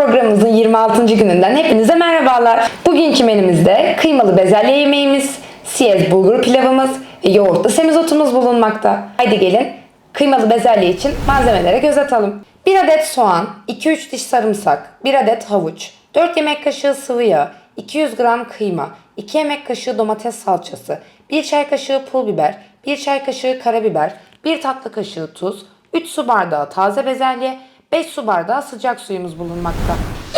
programımızın 26. gününden hepinize merhabalar. Bugünkü menümüzde kıymalı bezelye yemeğimiz, siyez bulgur pilavımız ve yoğurtlu semizotumuz bulunmakta. Haydi gelin kıymalı bezelye için malzemelere göz atalım. 1 adet soğan, 2-3 diş sarımsak, 1 adet havuç, 4 yemek kaşığı sıvı yağ, 200 gram kıyma, 2 yemek kaşığı domates salçası, 1 çay kaşığı pul biber, 1 çay kaşığı karabiber, 1 tatlı kaşığı tuz, 3 su bardağı taze bezelye, 5 su bardağı sıcak suyumuz bulunmakta.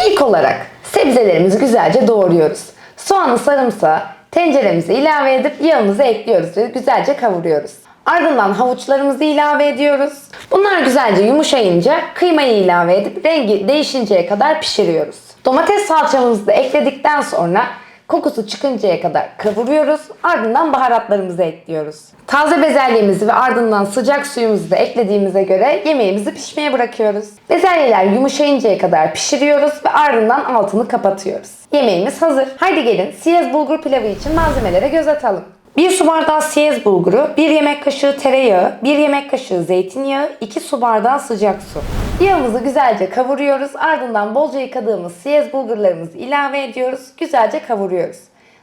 İlk olarak sebzelerimizi güzelce doğruyoruz. Soğanı sarımsağı tenceremize ilave edip yağımızı ekliyoruz ve güzelce kavuruyoruz. Ardından havuçlarımızı ilave ediyoruz. Bunlar güzelce yumuşayınca kıymayı ilave edip rengi değişinceye kadar pişiriyoruz. Domates salçamızı da ekledikten sonra kokusu çıkıncaya kadar kavuruyoruz. Ardından baharatlarımızı ekliyoruz. Taze bezelyemizi ve ardından sıcak suyumuzu da eklediğimize göre yemeğimizi pişmeye bırakıyoruz. Bezelyeler yumuşayıncaya kadar pişiriyoruz ve ardından altını kapatıyoruz. Yemeğimiz hazır. Haydi gelin siyez bulgur pilavı için malzemelere göz atalım. 1 su bardağı siyez bulguru, 1 yemek kaşığı tereyağı, 1 yemek kaşığı zeytinyağı, 2 su bardağı sıcak su. Yağımızı güzelce kavuruyoruz. Ardından bolca yıkadığımız siyez bulgurlarımızı ilave ediyoruz. Güzelce kavuruyoruz.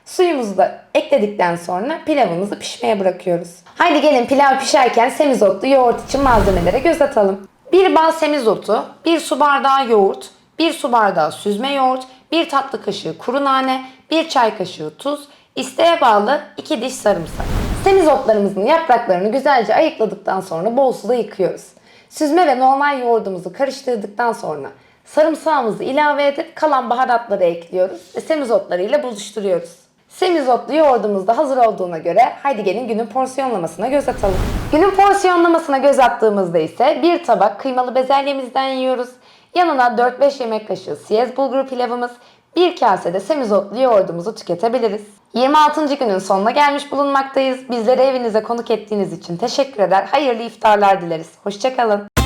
Suyumuzu da ekledikten sonra pilavımızı pişmeye bırakıyoruz. Haydi gelin pilav pişerken semizotlu yoğurt için malzemelere göz atalım. 1 bal semizotu, 1 su bardağı yoğurt, 1 su bardağı süzme yoğurt, 1 tatlı kaşığı kuru nane, 1 çay kaşığı tuz, isteğe bağlı 2 diş sarımsak. Semizotlarımızın yapraklarını güzelce ayıkladıktan sonra bol suda yıkıyoruz. Süzme ve normal yoğurdumuzu karıştırdıktan sonra sarımsağımızı ilave edip kalan baharatları ekliyoruz ve semizotlarıyla buluşturuyoruz. Semizotlu yoğurdumuz da hazır olduğuna göre haydi gelin günün porsiyonlamasına göz atalım. Günün porsiyonlamasına göz attığımızda ise bir tabak kıymalı bezelyemizden yiyoruz. Yanına 4-5 yemek kaşığı siyez bulgur pilavımız, bir kasede semizotlu yoğurdumuzu tüketebiliriz. 26. günün sonuna gelmiş bulunmaktayız. Bizleri evinize konuk ettiğiniz için teşekkür eder. Hayırlı iftarlar dileriz. Hoşçakalın.